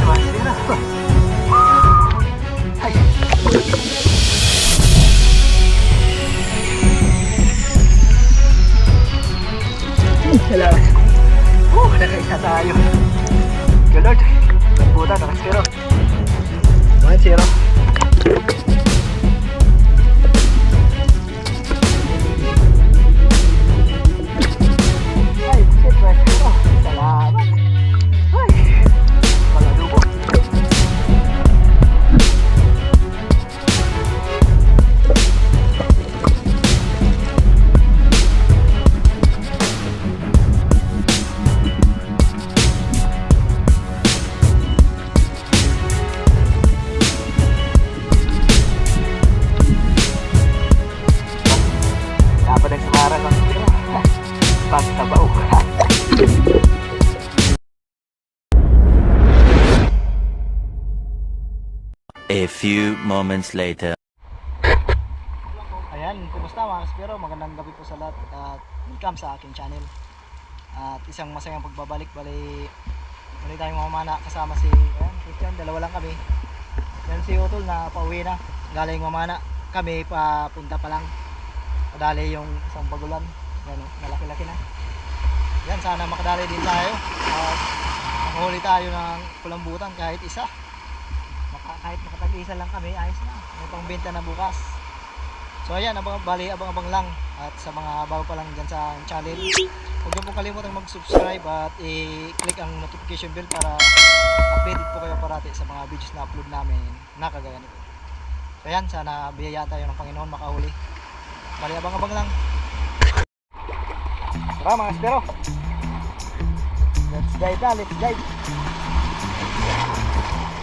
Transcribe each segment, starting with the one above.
Naman. Sige na. Ay! Salamat. Oh, nakaisa tayo. Good Lord. Buta, nakasiro. 1-0. A few moments later. Ayan, kumusta mga kaspero? Magandang gabi po sa lahat at welcome sa aking channel. At isang masayang pagbabalik, bali muli tayong mamana kasama si ayan, Christian, dalawa lang kami. Yan si Utol na pauwi na, galing mamana. Kami papunta pa lang. Padali yung isang bagulan. Yan, oh, malaki-laki na. Yan, sana makadali din tayo. At makahuli tayo ng kulambutan kahit isa. Maka, kahit makatag-isa lang kami, ayos na. May pangbenta na bukas. So ayan, abang, bali abang-abang lang at sa mga bago pa lang dyan sa channel huwag niyo po kalimutan mag-subscribe at i-click ang notification bell para updated po kayo parati sa mga videos na upload namin na kagaya nito. So ayan, sana biyayaan tayo ng Panginoon makahuli. Bali abang-abang lang. Tara mga espero. Let's dive na, let's dive.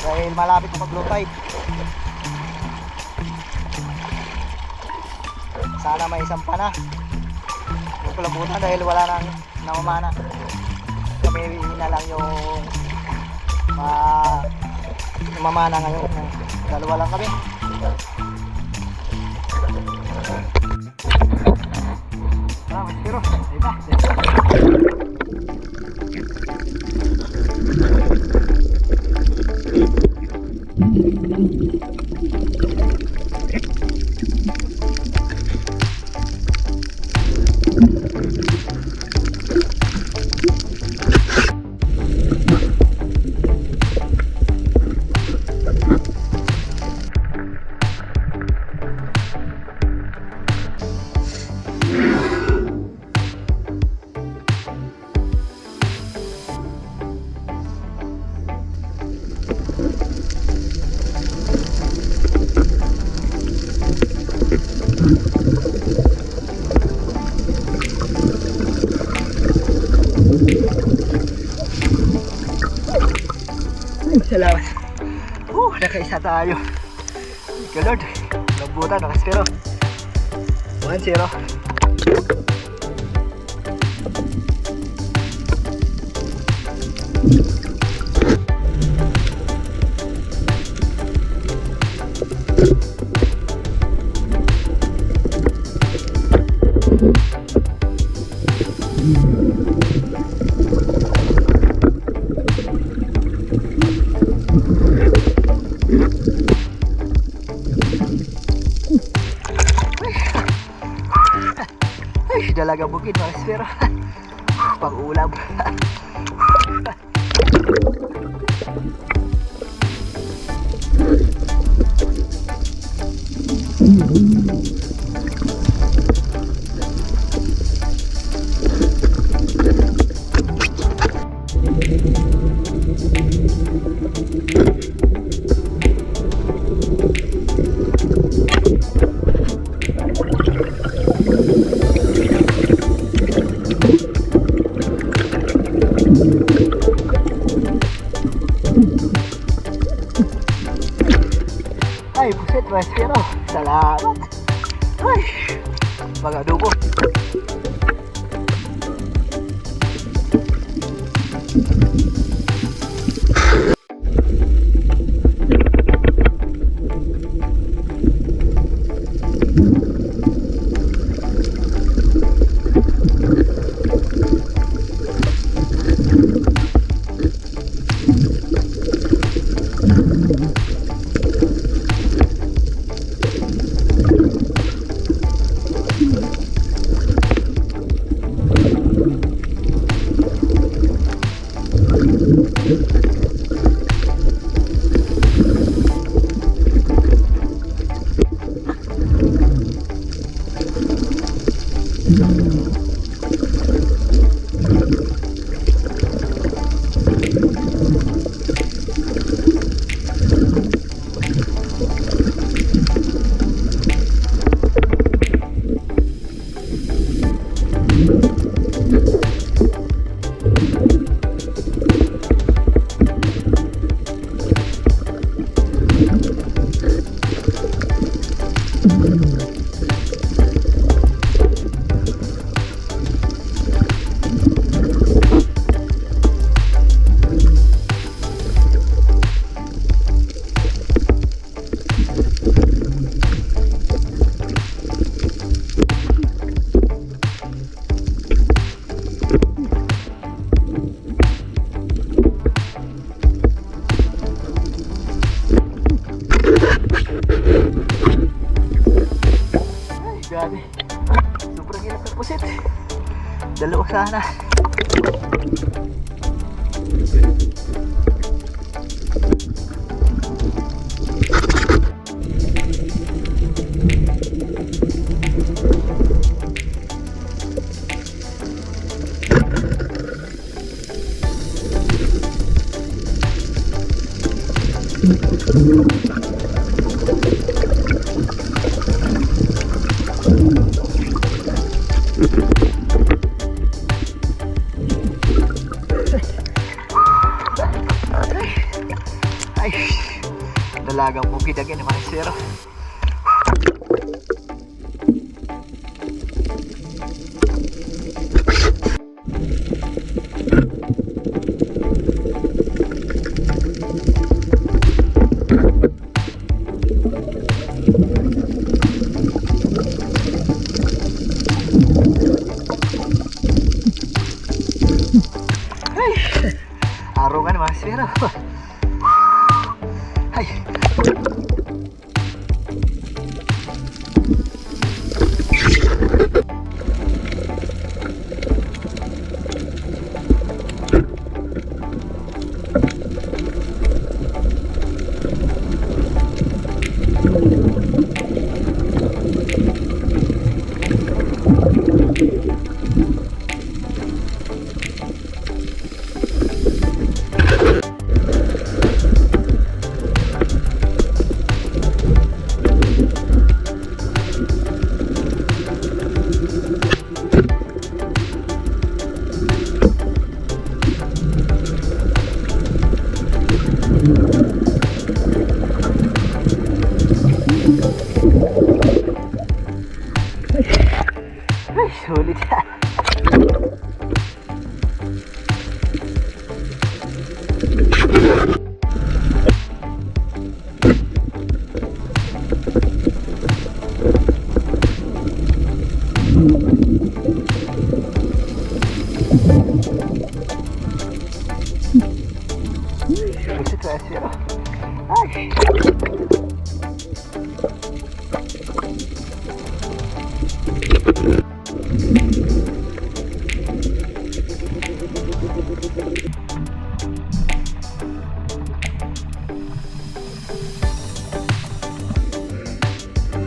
Dahil malapit na mag-low tide. Sana may isang pa na. Yung kulabutan dahil wala nang namamana. Kami na lang yung ma mamana ngayon. Dalawa lang kami. Pero iba. Ay, Tayo. You Lord. Lambutan, nakasiro. 1-0. Bukid mga buset mga espero. Salamat. Ay, mga adobo. Ay, Gila agak bukit lagi nih manisir. Arungan masih lah.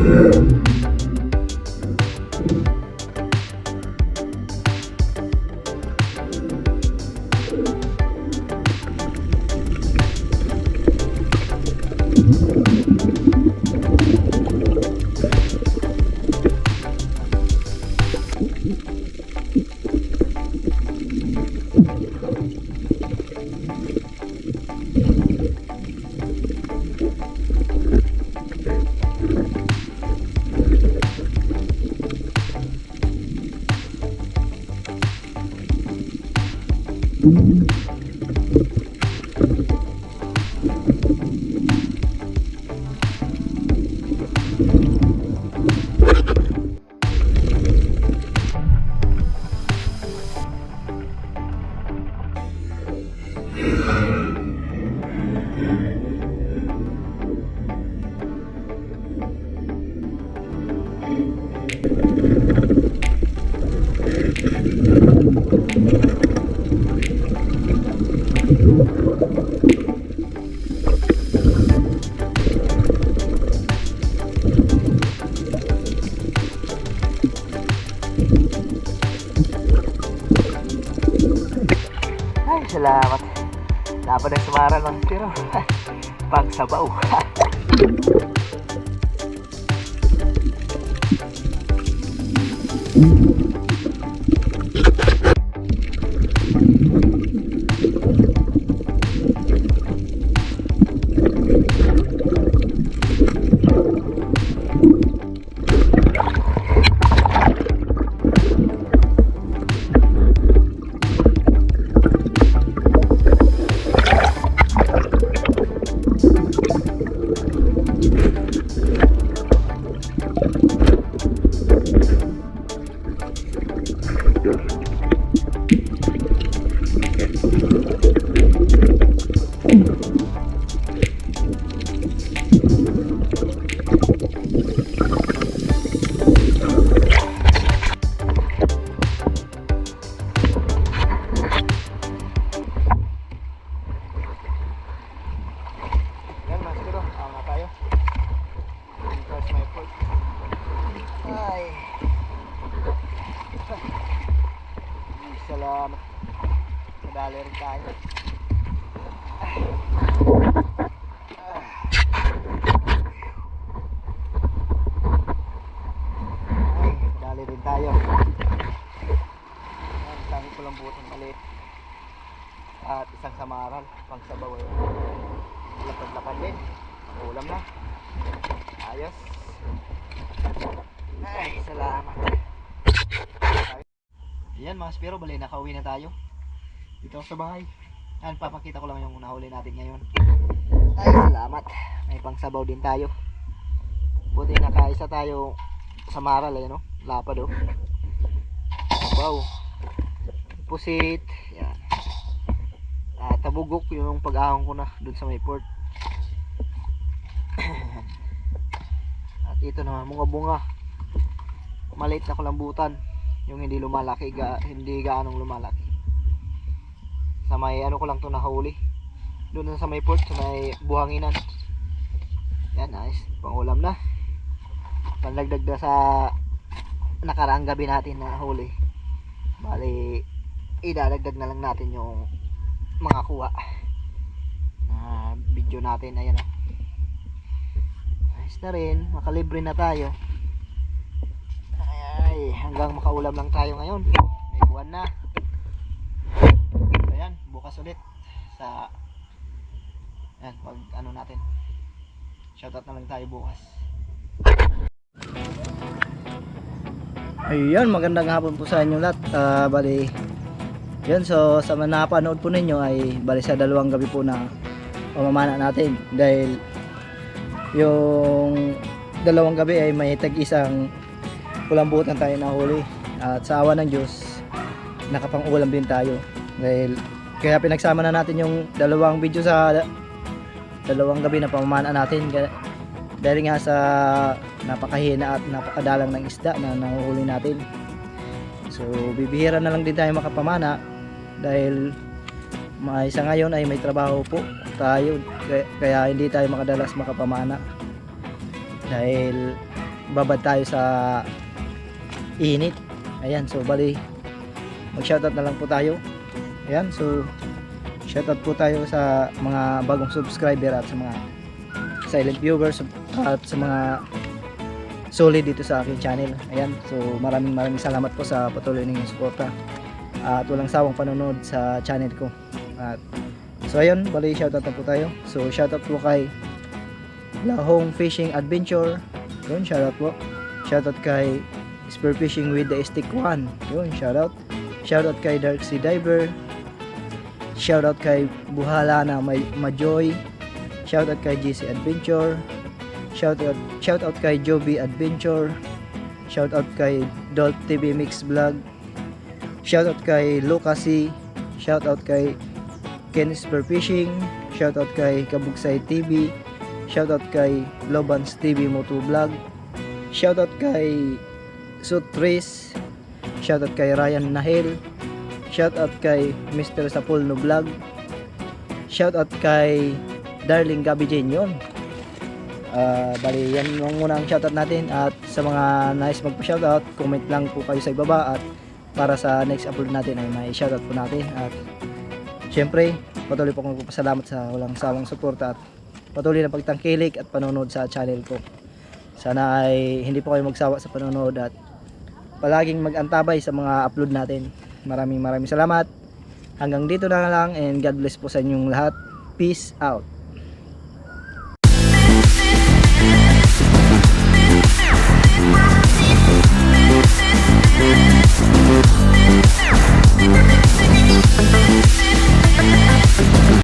Yeah. Salamat. Dapat ang sumaran mga pero pang sabaw. Yan tayo. Ay. Dali rin tayo. Yan, tangi ko lang butong maliit. At isang samaral, pang sabaw. eh. Lapad-lapad din. Ulam na. Ayos. Ay, salamat. Ayan mga spiro, bali nakauwi na tayo. Dito sa bahay. Ayan, papakita ko lang yung nahuli natin ngayon. Ay, salamat. May pangsabaw din tayo. Buti nakaisa tayo sa maral eh, no? Lapad oh. Wow. Pusit. Yan. Ah, tabugok yung pag-ahon ko na dun sa may port. At ito naman mga bunga. Maliit na kulambutan. Yung hindi lumalaki, ga, hindi gaanong lumalaki. Sa may ano ko lang to nahuli. Doon sa may port, sa may buhanginan. Yan, nice. Pangulam na. Panlagdag na sa nakaraang gabi natin na huli. Bali, idadagdag na lang natin yung mga kuha na video natin ayan o ayos na rin makalibre na tayo ay, hanggang makaulam lang tayo ngayon may buwan na bukas ulit sa ayan pag ano natin. Shoutout na lang tayo bukas. Ayun, magandang hapon po sa inyo lahat. Ah, bali, yun, so sa napanood po ninyo ay bali sa dalawang gabi po na pamamana natin. Dahil yung dalawang gabi ay may tag isang kulambutan tayo nahuli at sa awa ng Diyos nakapang-ulam din tayo. Dahil kaya pinagsama na natin yung dalawang video sa dalawang gabi na pamamana natin. Dahil nga sa napakahina at napakadalang ng isda na nahuhuli natin. So bibihira na lang din tayo makapamana dahil may sa ngayon ay may trabaho po tayo. Kaya, kaya hindi tayo makadalas makapamana dahil babad tayo sa init. Ayan so bali mag shoutout na lang po tayo ayan so shoutout po tayo sa mga bagong subscriber at sa mga silent viewers at sa mga solid dito sa aking channel. Ayan so maraming maraming salamat po sa patuloy ninyong suporta at walang sawang panonood sa channel ko. At so ayun bali shoutout na po tayo. So shoutout po kay Lahong Fishing Adventure. Yun shoutout po. Shoutout kay Spear Fishing with the Stick 1 yun shoutout. Shoutout kay Dark Sea Diver shoutout kay Buhala na may Majoy shoutout kay GC Adventure shoutout shoutout kay Joby Adventure shoutout kay Dolt TV Mix Vlog Shoutout kay Lucasy, shoutout kay Ken Spear Fishing, shoutout kay Kabugsay TV, shoutout kay Lobans TV Moto Vlog, shoutout kay Sutris, shoutout kay Ryan Nahil, Shout out kay Mr. Sapulno Vlog. Shout out kay Darling Gabi Jane yun. Uh, bali, yan yung muna ang shoutout natin at sa mga nice magpa-shoutout, comment lang po kayo sa ibaba at para sa next upload natin ay may shoutout po natin at syempre, patuloy po akong magpapasalamat sa walang sawang suporta at patuloy na pagtangkilik at panonood sa channel ko. Sana ay hindi po kayo magsawa sa panonood at palaging mag-antabay sa mga upload natin. Maraming maraming salamat. Hanggang dito na lang and God bless po sa inyong lahat. Peace out.